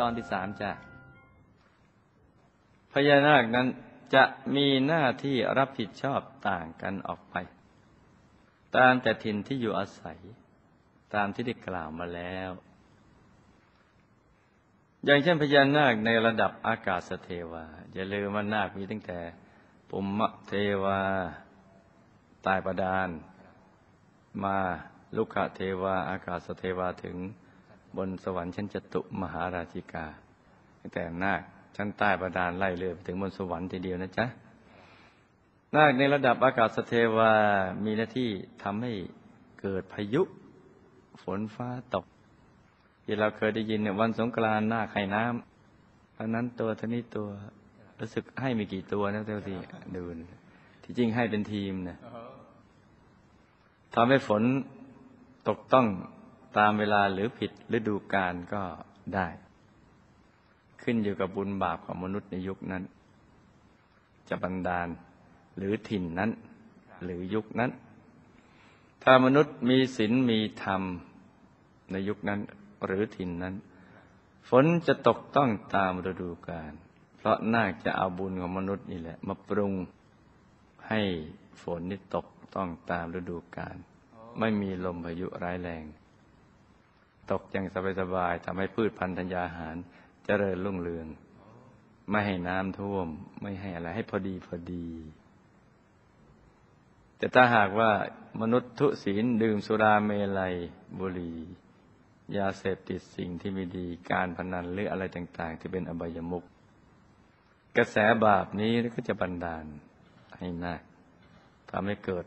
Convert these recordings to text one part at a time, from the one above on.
ตอนที่สามจ้ะพญานาคนั้นจะมีหน้าที่รับผิดชอบต่างกันออกไป ตามแต่ถิ่นที่อยู่อาศัย ตามที่ได้กล่าวมาแล้ว อย่างเช่นพญานาคในระดับอากาศเทวา อย่าลืมว่านาคมีตั้งแต่ปุมมะเทวาตายประดาน มาลุกะเทวา อากาศเทวาถึง บนสวรรค์ชั้นจตุมหาราชิกาตั้งแต่นาคชั้นใต้ประดานไล่เรื่อยไปถึงบนสวรรค์ทีเดียวนะจ๊ะนาคในระดับอากาศเทวามีหน้าที่ทำให้เกิดพายุ ฝนฟ้าตกที่เราเคยได้ยินเนี่ยวันสงกรานต์นาคให้น้ำอันนั้นตัวท่านี้ตัวรู้สึกให้มีกี่ตัวนะเท่าที่ดูนะที่จริงให้เป็นทีมนะทำให้ฝนตกต้อง ตามเวลาหรือผิดฤดูกาลก็ได้ ขึ้นอยู่กับบุญบาปของมนุษย์ในยุคนั้น จะบันดาลหรือถิ่นนั้น หรือยุคนั้น ถ้ามนุษย์มีศีลมีธรรมในยุคนั้นหรือถิ่นนั้น ฝนจะตกต้องตามฤดูกาลเพราะน่าจะเอาบุญของมนุษย์นี่แหละ มาปรุงให้ฝนนี่ตกต้องตามฤดูกาลไม่มีลมพายุร้ายแรง ตกอย่างสบายๆทำให้พืชพันธุ์ธัญญาหารเจริญรุ่งเรือง ไม่ให้น้ำท่วม ไม่ให้อะไร ให้พอดีพอดี แต่ถ้าหากว่ามนุษย์ทุศีลดื่มสุราเมลัยบุหรี่ยาเสพติดสิ่งที่ไม่ดีการพนันหรืออะไรต่าง ๆ ที่เป็นอบายมุกกระแสบาปนี้ก็จะบันดาลให้นาคทำให้เกิด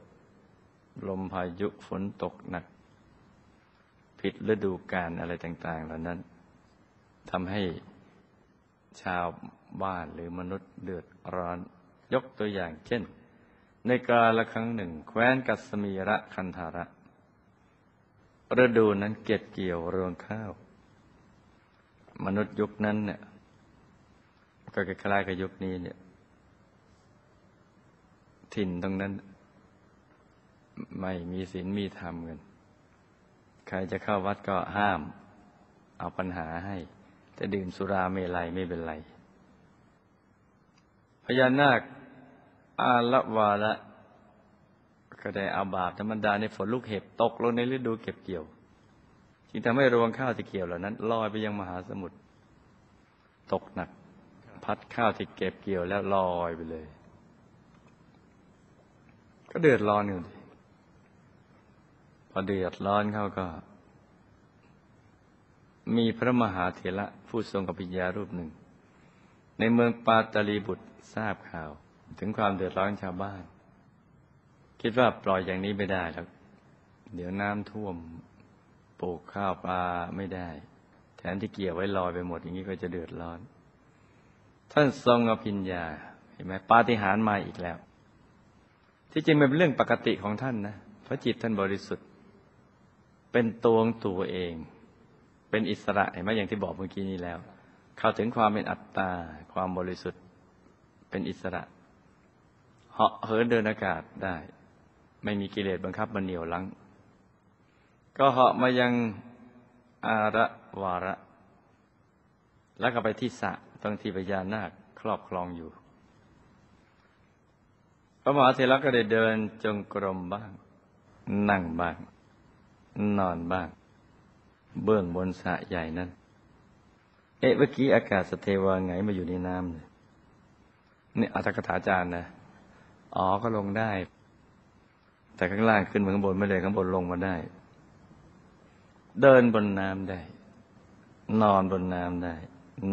ลมพายุฝนตกหนักิดฤดูกาลอะไรต่าง ๆ เหล่านั้นทำให้ชาวบ้านหรือมนุษย์เดือดร้อน ยกตัวอย่างเช่น ในกาละครั้งหนึ่ง แคว้นกัสมีระคันธาระฤดูนั้นเก็บเกี่ยวรวงข้าว มนุษย์ยุคนั้นเนี่ยก็คล้ายกับยุคนี้เนี่ย ถิ่นตรงนั้น ไม่มีศีลมีธรรมกัน ใครจะเข้าวัดก็ห้าม เอาปัญหาให้จะดื่มสุราเมลัยไม่เป็นไร พญานาคอาละวาละก็ได้เอาบาปธรรมดาในฝนลูกเห็บตกลงในฤดูเก็บเกี่ยว จึงทำให้รวงข้าวที่เกี่ยวเหล่านั้นลอยไปยังมหาสมุทรตกหนัก พัดข้าวที่เก็บเกี่ยวแล้วลอยไปเลย ก็เดือดร้อนอยู่ อเดือดร้อนเข้าก็ มีพระมหาเถระผู้ทรงอภิญญารูปหนึ่ง ในเมืองปาตาลีบุตรทราบข่าว ถึงความเดือดร้อนชาวบ้าน คิดว่าปล่อยอย่างนี้ไม่ได้แล้วเดี๋ยวน้ำท่วมปลูกข้าวปลาไม่ได้แทนที่เกี่ยวไว้ลอยไปหมดอย่างนี้ก็จะเดือดร้อน ท่านทรงอภิญญาเห็นไหมปาฏิหาริย์มาอีกแล้ว ที่จริงมันเป็นเรื่องปกติของท่านนะ พระจิตท่านบริสุทธิ์ เป็นตัวของตัวเอง เป็นอิสระเห็นไหมอย่างที่บอกเมื่อกี้นี้แล้ว เข้าถึงความเป็นอัตตา ความบริสุทธิ์ เป็นอิสระเหาะเหินเดินอากาศได้ ไม่มีกิเลสบังคับมันเหนียวลังก็เหาะมายังอาระวาระ แล้วก็ไปที่สะตรงที่พญานาคครอบครองอยู่ พระมหาเถระก็ได้เดินจงกรมบ้าง นั่งบ้าง นอนบ้าง เบื้องบนสะใหญ่นั้น เอ๊ะเมื่อกี้อากาศสเทวาไงมาอยู่ในน้ำเนี่ยนี่อัตถกถาจารย์นะอ๋อก็ลงได้ แต่ข้างล่างขึ้นมาข้างบนไม่เลยข้างบนลงมาได้ เดินบนน้ำได้ นอนบนน้ำได้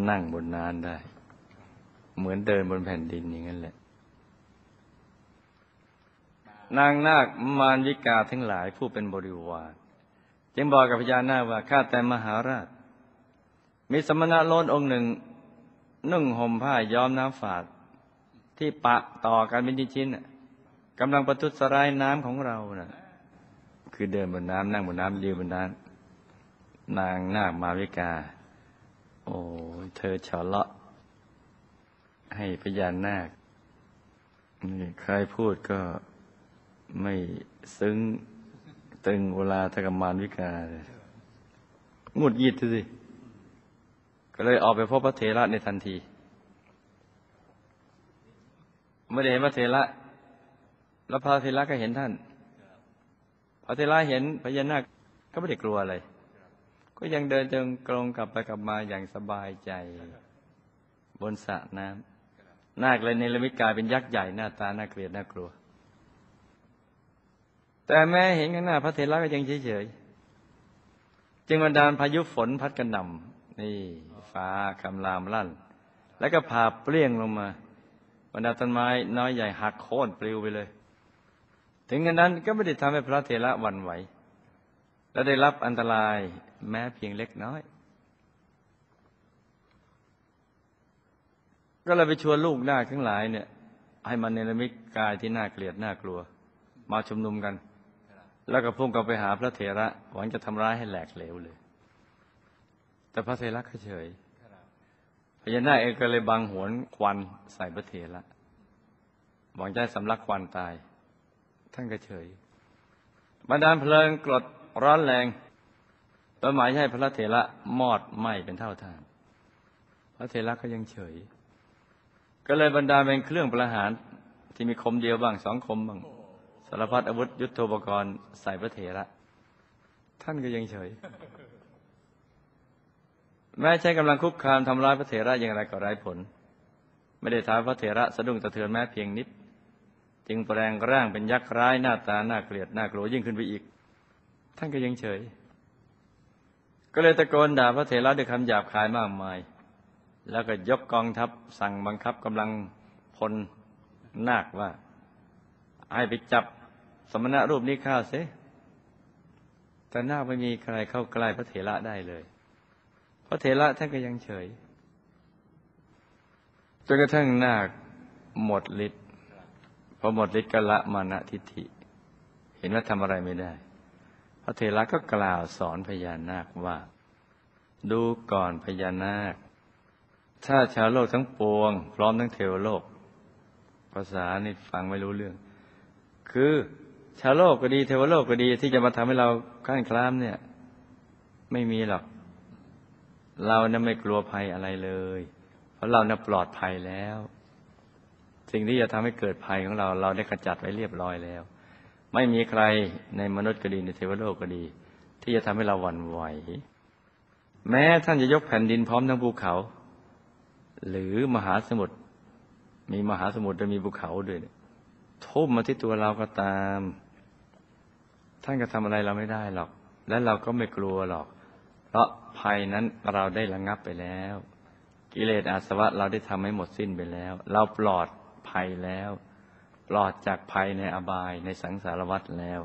นั่งบนน้ำได้ เหมือนเดินบนแผ่นดินอย่างนั้นแหละนางนาคมารวิกาทั้งหลายผู้เป็นบริวาร จึงบอกกับพญานาคว่าข้าแต่มหาราช มีสมณะโลนองค์หนึ่ง นุ่งห่มผ้าย้อมน้ำฝาด ที่ปะต่อกันเป็นชิ้นๆกำลังประทุษร้ายน้ำของเรานะ่ะคือเดินบนน้ำนั่งบนน้ำยืนบนน้ำนางนาคมาวิกา โอ้เธอเฉลาะ ให้พญานาคนี่ใครพูดก็ไม่ซึ้ง ตึงเวลาทกมานวิกาเลยงุดหยิดสิ ก็เลยออกไปพบพระเถระในทันทีเมื่อได้เห็นพระเถระ แล้วพระเถระก็เห็นท่าน พระเถระเห็นพญานาคก็ไม่ได้กลัวอะไร ก็ยังเดินจงกรมกลับไปกลับมาอย่างสบายใจ บนสระน้ำนาคเลยในลมิตกายเป็นยักษ์ใหญ่หน้าตาน่าเกลียดน่ากลัว แต่แม้เห็นข้างหน้าพระเถระก็ยังเฉยๆจึงบันดาลพายุฝนพัดกระหน่ำนี่ ฟ้าคำรามลั่น แล้วก็พาเปรี้ยงลงมาบรรดาต้นไม้น้อยใหญ่หักโค่นปลิวไปเลย ถึงกันนั้นก็ไม่ได้ทำให้พระเถระหวั่นไหว และได้รับอันตรายแม้เพียงเล็กน้อย ก็เลยไปชวนลูกหน้าทั้งหลายเนี่ยให้มันเนรมิตกายที่น่าเกลียดน่ากลัว มาชุมนุมกัน แล้วก็พุ่งกลับไปหาพระเถระหวังจะทำร้ายให้แหลกเหลวเลย แต่พระเถระก็เฉยพญานาคเองก็เลยบังหวนควันใส่พระเถระหวังจะให้สำลักควันตาย ท่านก็เฉยบรรดาลเพลิงกรดร้อนแรงโดยหมายให้พระเถระมอดไหม้เป็นเท่าทาน พระเถระก็ยังเฉย ก็เลยบรรดาเป็นเครื่องประหารที่มีคมเดียวบ้างสองคมบ้างารพัดอาวุธยุทโธปกรณ์ใส่พระเถระ ท่านก็ยังเฉย แม้ใช้กำลังคุกคามทำร้ายพระเถระอย่างไรก็ไร้ผล ไม่ได้ทำพระเถระสะดุ้งสะเทือนแม้เพียงนิด จึงแปลงร่างเป็นยักษ์ร้ายหน้าตาน่าเกลียดน่ากลัวยิ่งขึ้นไปอีก ท่านก็ยังเฉย ก็เลยตะโกนด่าพระเถระด้วยคำหยาบคายมากมาย แล้วก็ยกกองทัพสั่งบังคับกำลังพลนาคว่าให้ไปจับ สมณะรูปนี้ข้าเสียแต่นาคไม่มีใครเข้าใกล้พระเถระได้เลย พระเถระท่านก็ยังเฉยจนกระทั่งนาคหมดฤทธิ์พอหมดฤทธิ์ก็ละมานะทิฏฐิ เห็นว่าทำอะไรไม่ได้ พระเถระก็กล่าวสอนพญานาคว่า ดูก่อนพญานาค ถ้าชาวโลกทั้งปวง พร้อมทั้งเทวโลก ภาษานี่ฟังไม่รู้เรื่อง คือ ชาวโลกก็ดีเทวโลกก็ดีที่จะมาทำให้เราขั้นคลามเนี่ย ไม่มีหรอก เราเนี่ยไม่กลัวภัยอะไรเลย เพราะเราเนี่ยปลอดภัยแล้ว สิ่งที่จะทำให้เกิดภัยของเรา เราได้ขจัดไว้เรียบร้อยแล้ว ไม่มีใครในมนุษย์ก็ดีในเทวโลกก็ดี ที่จะทำให้เราหวั่นไหว แม้ท่านจะยกแผ่นดินพร้อมทั้งภูเขา หรือมหาสมุทรมีมหาสมุทรและมีภูเขาด้วยเนี่ยทุ่มมาที่ตัวเราก็ตาม ท่านก็ทำอะไรเราไม่ได้หรอก และเราก็ไม่กลัวหรอก เพราะภัยนั้นเราได้ระงงับไปแล้ว กิเลสอาสวะเราได้ทำให้หมดสิ้นไปแล้ว เราปลอดภัยแล้ว ปลอดจากภัยในอบายในสังสารวัฏแล้ว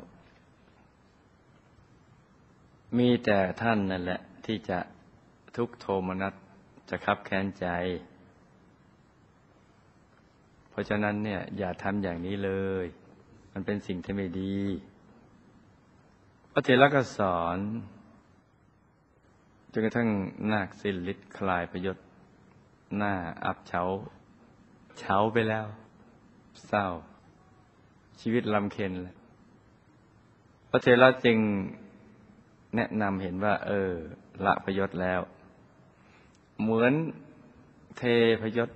มีแต่ท่านนั่นแหละที่จะทุกโทมนัสจะคับแค้นใจ เพราะฉะนั้นเนี่ยอย่าทำอย่างนี้เลย มันเป็นสิ่งที่ไม่ดี ระเถระก็สอนจนกระทั่งนาคสิ้นฤทธิ์คลายประยศหน้าอับเฉาเฉาไปแล้ว เศร้า ชีวิตลำเค็นเลยพระเถระจึงแนะนำเห็นว่า เออ ละประยศแล้ว เหมือนเทพยศ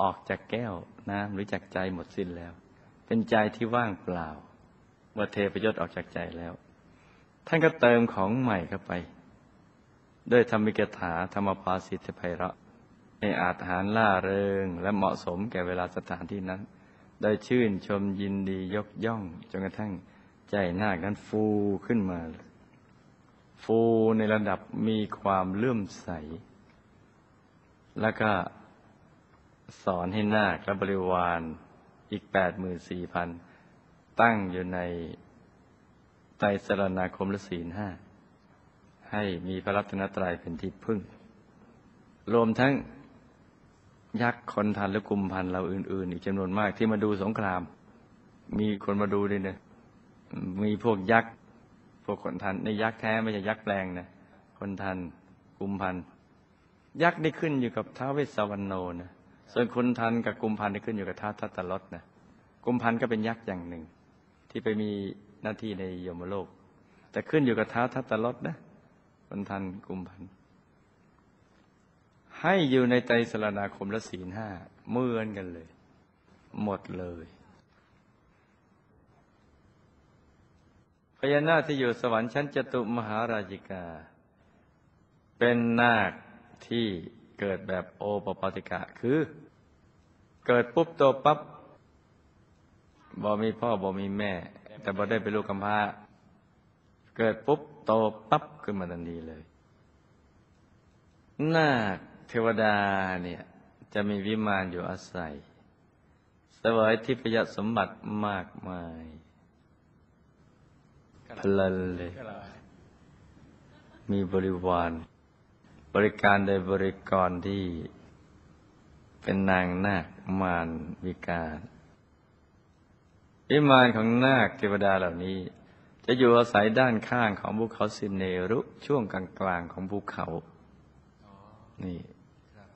ออกจากแก้วน้ำหรือจากใจหมดสิ้นแล้ว เป็นใจที่ว่างเปล่า มื่อเทพยศออกจากใจแล้ว ท่านก็เติมของใหม่เข้าไป ด้วยธรรมิกถาธรรมภาสิทธิไพเราะในอาถานล่าเริง และเหมาะสมแก่เวลาสถานที่นั้น ได้ชื่นชมยินดียกย่อง จนกระทั่งใจหน้านั้นฟูขึ้นมาเลยฟูในระดับมีความเลื่อมใส แล้วก็สอนให้นาคและบริวารอีกแปดหมื่นสี่พัน ตั้งอยู่ในไตรสรณาคมและศีลห้า ให้มีพระรัตนตรัยเป็นที่พึ่ง รวมทั้งยักษ์คนทันและกลุ่มพันเราอื่น ๆ อีกจำนวนมากที่มาดูสงคราม มีคนมาดูด้วยเนี่ยมีพวกยักษ์พวกคนทันในยักษ์แท้ไม่ใช่ยักษ์แปลงนะคนทันกลุ่มพันยักษ์นี่ขึ้นอยู่กับท้าวเวสสวรรณโนนะส่วนคนทันกับกลุ่มพันนี่ขึ้นอยู่กับท้าวทัตตลดนะกลุ่มพันก็เป็นยักษ์อย่างหนึ่ง ที่ไปมีหน้าที่ในยมโลก แต่ขึ้นอยู่กับท้าทัตตลดนะคนทันกุมพัน ให้อยู่ในไตรสรณาคมและศีลห้าเมือนกันเลย หมดเลยพญานาคที่อยู่สวรรค์ชั้นจตุมหาราชิกา เป็นนาคที่เกิดแบบโอปปาติกะ คือ เกิดปุ๊บโตปั๊บ มีพ่อบ่มีแม่ แต่บ่ได้เป็นลูกกำพร้า เกิดปุ๊บโตปั๊บขึ้นมาทันทีเลยนาคเทวดาเนี่ยจะมีวิมานอยู่อาศัยสวยทิพยสมบัติมากมายพลันเลย มีบริวาร บริการโดยบริกรที่เป็นนางนาคมารวิการ วิมานของนาคเทวดาเหล่านี้ จะอยู่อาศัยด้านข้างของภูเขาสินเนรุช่วงกลางๆของภูเขา นี่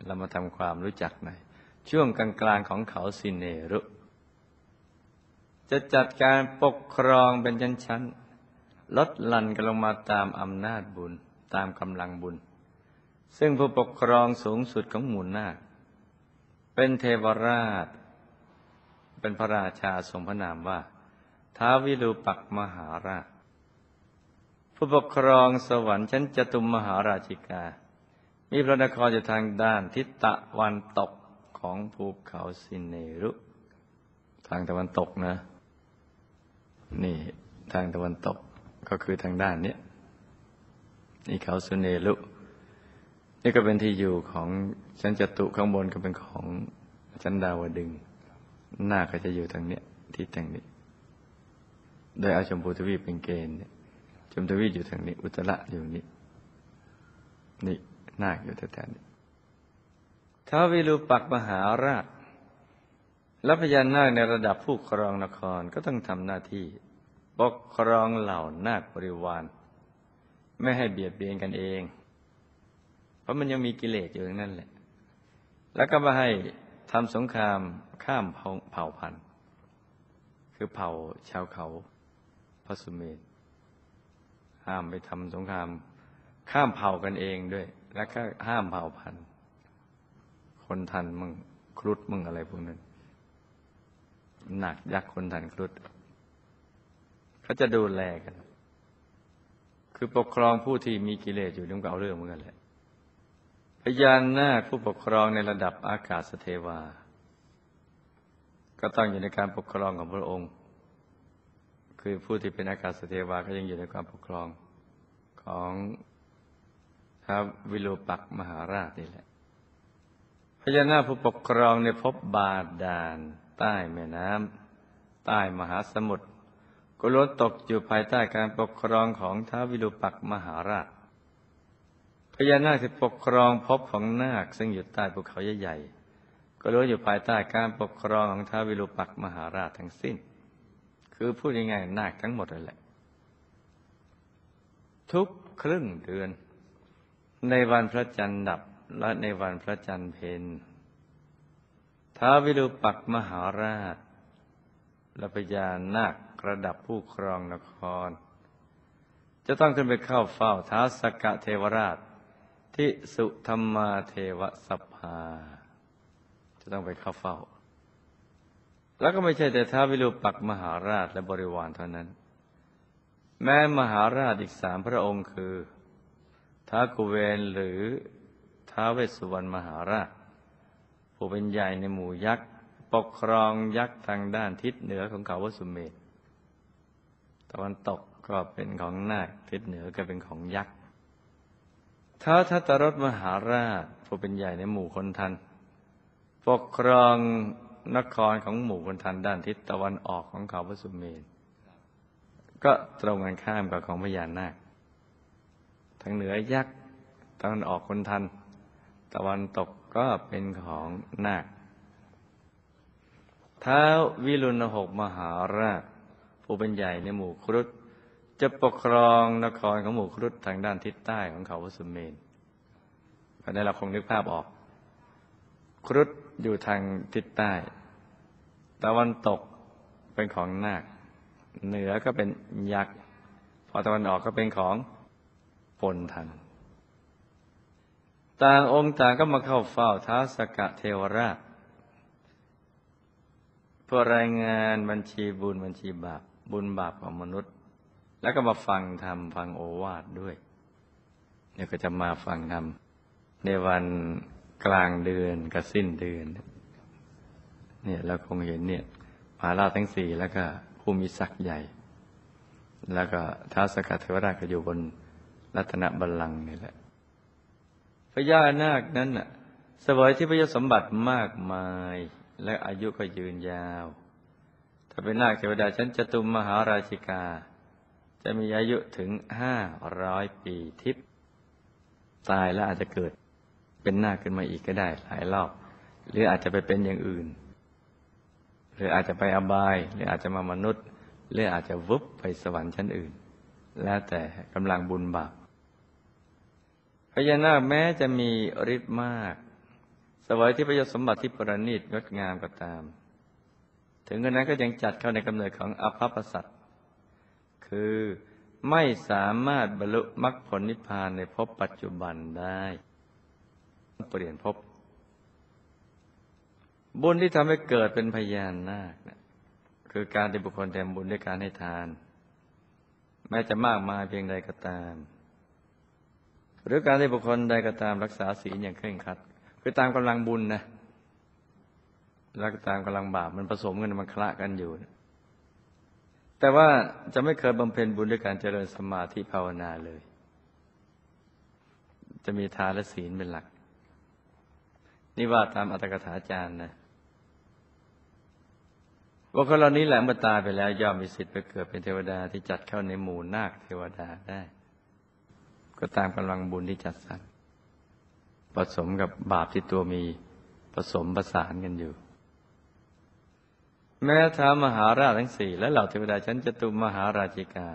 เรามาทำความรู้จักหน่อยช่วงกลางๆของเขาสินเนรุ จะจัดการปกครองเป็นชั้นๆลดหลั่นกันลงมาตามอำนาจบุญตามกำลังบุญ ซึ่งผู้ปกครองสูงสุดของหมู่นาคเป็นเทวราช เป็นพระราชาทรงพระนามว่าท้าวิรูปักมหาราช ผู้ปกครองสวรรค์ชั้นจตุมมหาราชิกา มีพระนครอยู่ทางด้านทิศตะวันตกของภูเขาสินเนรุ ทางตะวันตกนะ นี่ทางตะวันตกก็คือทางด้านนี้นี่เขาสุเนรุนี่ก็เป็นที่อยู่ของชั้นจตุข้างบนก็เป็นของชั้นดาวดึง หน้าก็จะอยู่ทางเนี้ยที่ทางนี้ โดยเอาชมพูทวีปเป็นเกณฑ์ชมพูทวีปอยู่ทางนี้ อุตระอยู่นี้ นี่นาคอยู่แถวนี้ท้าววิรูปักษ์มหาราชและพญานาคในระดับผู้ครองนครก็ต้องทำหน้าที่ ปกครองเหล่านาคบริวาร ไม่ให้เบียดเบียนกันเอง เพราะมันยังมีกิเลสอยู่นั่นแหละ แล้วก็มาให้ ทำสงครามข้ามเผ่าพันธุ์ คือเผ่าชาวเขาพระสุเมนห้ามไปทำสงคราม ข้ามเผ่ากันเองด้วย แล้วก็ห้ามเผ่าพันธุ์คนทันมึงครุฑมึงอะไรพวกนั้นหนักยักษ์คนทันครุฑเขาจะดูแลกัน คือปกครองผู้ที่มีกิเลสอยู่นุ่งก็เอาเรื่องเหมือนกันแหละ พยานนาคผู้ปกครองในระดับอากาศเทวา ก็ต้องอยู่ในการปกครองของพระองค์ คือผู้ที่เป็นอากาศเทวาก็ยังอยู่ในความปกครองของท้าววิโลปักมหาราชนี่แหละพญานาคผู้ปกครองในภพบาดาลใต้แม่น้ำใต้มหาสมุทรก็ล้วนตกอยู่ภายใต้การปกครองของท้าววิโลปักมหาราช พญานาคที่ปกครองภพของนาคซึ่งอยู่ใต้ภูเขาใหญ่ๆก็ล้วนอยู่ภายใต้การปกครองของท้าววิโลปักษ์มหาราชทั้งสิ้น คือพูดง่ายๆนาคทั้งหมดเลยแหละ ทุกครึ่งเดือน ในวันพระจันทร์ดับและในวันพระจันทร์เพนท้าววิรูปักษ์มหาราชและพญานาคระดับผู้ครองนคร จะต้องขึ้นไปเข้าเฝ้าท้าวสกกะเทวราช ที่สุธรรมาเทวสภาจะต้องไปเข้าเฝ้า แล้วก็ไม่ใช่แต่ท้าววิรูปักมหาราชและบริวารเท่านั้น แม้มหาราชอีกสามพระองค์คือท้ากุเวนหรือท้าเวสสุวรรณมหาราช ผู้เป็นใหญ่ในหมู่ยักษ์ ปกครองยักษ์ทางด้านทิศเหนือของเขาวสุเมธตะวันตกก็เป็นของนาคทิศเหนือก็เป็นของยักษ์ ท้าวทัตรสมหาราชผู้เป็นใหญ่ในหมู่คนทัน ปกครองนครของหมู่คนทันด้านทิศตะวันออกของเขาวสุเมธก็ตรงกันข้ามกับของพญานาค ทางเหนือยักษ์ตะวันออกคนทัน ตะวันตกก็เป็นของนาคท้าววิรุณหกมหาราชผู้เป็นใหญ่ในหมู่ครุฑ จะปกครองนครของหมู่ครุฑทางด้านทิศใต้ของเขาวสุเมนก็ได้เราคงนึกภาพออก ครุฑอยู่ทางทิศใต้ ตะวันตกเป็นของนาค เหนือก็เป็นยักษ์ พอตะวันออกก็เป็นของพลทันตต่างองค์ต่างก็มาเข้าเฝ้าท้าสกะเทวราชเพื่อรายงานบัญชีบุญบัญชีบาปบุญบาปของมนุษย์ แล้วก็มาฟังธรรมฟังโอวาทด้วยเนี่ยก็จะมาฟังธรรมในวันกลางเดือนกับสิ้นเดือน เนี่ยเราคงเห็นเนี่ยมหาราชทั้งสี่แล้วก็ผู้มีศักดิ์ใหญ่ แล้วก็ท้าวสกัดเทวราชก็อยู่บนรัตนบัลลังก์นี่แหละพญานาคนั้นน่ะเสวยที่พระยศสมบัติมากมาย และอายุก็ยืนยาว ถ้าเป็นนาคเทวดาชั้นจตุมมหาราชิกา จะมีอายุถึงห้าร้อยปีทิพย์ตายแล้วอาจจะเกิดเป็นนาขึ้นมาอีกก็ได้หลายรอบหรืออาจจะไปเป็นอย่างอื่น หรืออาจจะไปอบาย หรืออาจจะมามนุษย์ หรืออาจจะวุบไปสวรรค์ชั้นอื่น แล้วแต่กำลังบุญบาปพญานาคแม้จะมีฤทธิ์มาก สวยที่ประโยชน์สมบัติที่ประณีตงดงามก็ตาม ถึงกระนั้นก็ยังจัดเข้าในกำเนิดของอภัพสัตว์ คือไม่สามารถบรรลุมรรคผลนิพพานในภพปัจจุบันได้เปลี่ยนภพบุญที่ทำให้เกิดเป็นพญานาคนะคือการที่บุคคลทำบุญด้วยการให้ทาน แม้จะมากมายเพียงใดก็ตาม หรือการที่บุคคลใดก็ตามรักษาศีลอย่างเคร่งครัด คือตามกำลังบุญนะแล้วก็ตามกำลังบาปมันผสมกันมันคละกันอยู่นะ แต่ว่าจะไม่เคยบำเพ็ญบุญด้วยการเจริญสมาธิภาวนาเลย จะมีทานและศีลเป็นหลัก นี่ว่าตามอัตถกถาจารย์นะว่าคนเหล่านี้แหละเมื่อตายไปแล้วย่อมมีสิทธิ์ไปเกิดเป็นเทวดาที่จัดเข้าในหมู่นาคเทวดาได้ ก็ตามกำลังบุญที่จัดสรรผสมกับบาปที่ตัวมีผสมประสานกันอยู่ แม้ท้ามหาราชทั้งสี่และเหล่าเทวดาชั้นจตุมหาราชิกา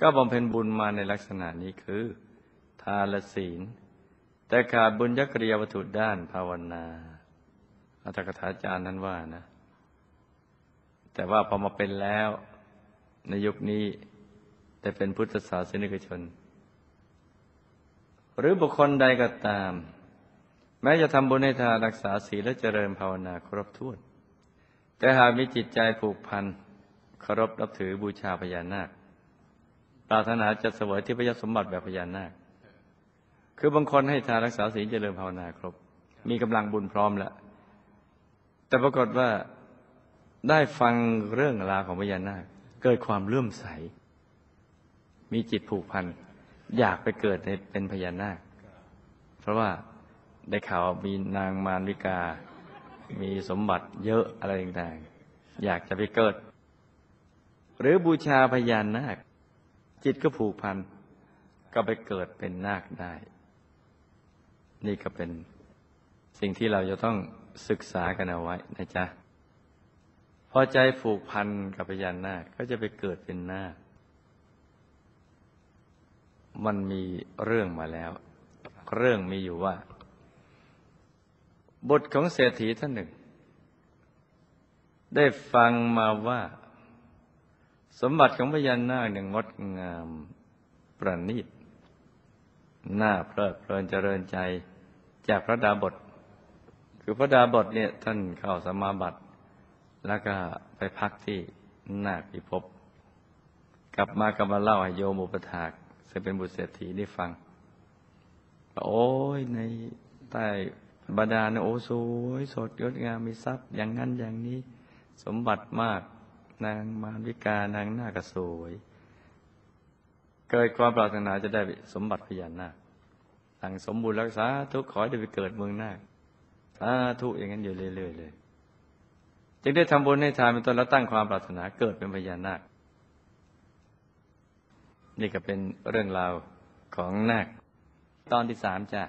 ก็บำเพ็ญบุญมาในลักษณะนี้คือ ทานและศีล แต่ขาดบุญยักริยาวัตถุด้านภาวนาอัตถกถาจารย์นั้นว่านะ แต่ว่าพอมาเป็นแล้ว ในยุคนี้แต่เป็นพุทธศาสนิกชน หรือบุคคลใดก็ตาม แม้จะทำบุญให้ทานรักษาศีลและเจริญภาวนาครบถ้วน แต่หากมีจิตใจผูกพันเคารพนับถือบูชาพญานาคปรารถนาจะเสวยที่พยสมบัติแบบพญานาค คือบางคนให้ทานรักษาศีลเจริญภาวนาครบ มีกำลังบุญพร้อมแล้ว แต่ปรากฏว่าได้ฟังเรื่องราวของพญานาค เกิดความเลื่อมใส มีจิตผูกพัน อยากไปเกิดในเป็นพญานาค เพราะว่าได้ข่าวมีนางมารวิกา มีสมบัติเยอะอะไรต่างๆ อยากจะไปเกิด หรือบูชาพญานาค จิตก็ผูกพัน ก็ไปเกิดเป็นนาคได้ นี่ก็เป็นสิ่งที่เราจะต้องศึกษากันเอาไว้นะจ๊ะ พอใจผูกพันกับพญานาคก็จะไปเกิดเป็นนาค มันมีเรื่องมาแล้ว เรื่องมีอยู่ว่า บทของเศรษฐีท่านหนึ่ง ได้ฟังมาว่า สมบัติของพญานาคเนี่ยงดงามประณีตน่าเพลิดเพลินเจริญใจจากพระดาบท คือพระดาบทเนี่ยท่านเข้าสมาบัติ แล้วก็ไปพักที่นาคพิภพกลับมาก็มาเล่าให้โยมอุปถากซึ่งเป็นบุตรเศรษฐีได้ฟัง โอ้ยในใต้ บาดาลเนี่ยโอ้สวยสดงดงามมีทรัพย์ อย่างนั้นอย่างนี้ สมบัติมากนางมารวิกานางหน้าก็สวย เกิดความปรารถนาจะได้สมบัติพญานาคสั่งสมบูรณ์รักษาทุกขอให้ได้ไปเกิดเมืองนาคสาธุอย่างนั้นอยู่เรื่อยๆเลย จึงได้ทำบุญให้ทานเป็นต้นแล้วตั้งความปรารถนาเกิดเป็นพญานาค นี่ก็เป็นเรื่องราวของนาคตอนที่สามจ้ะ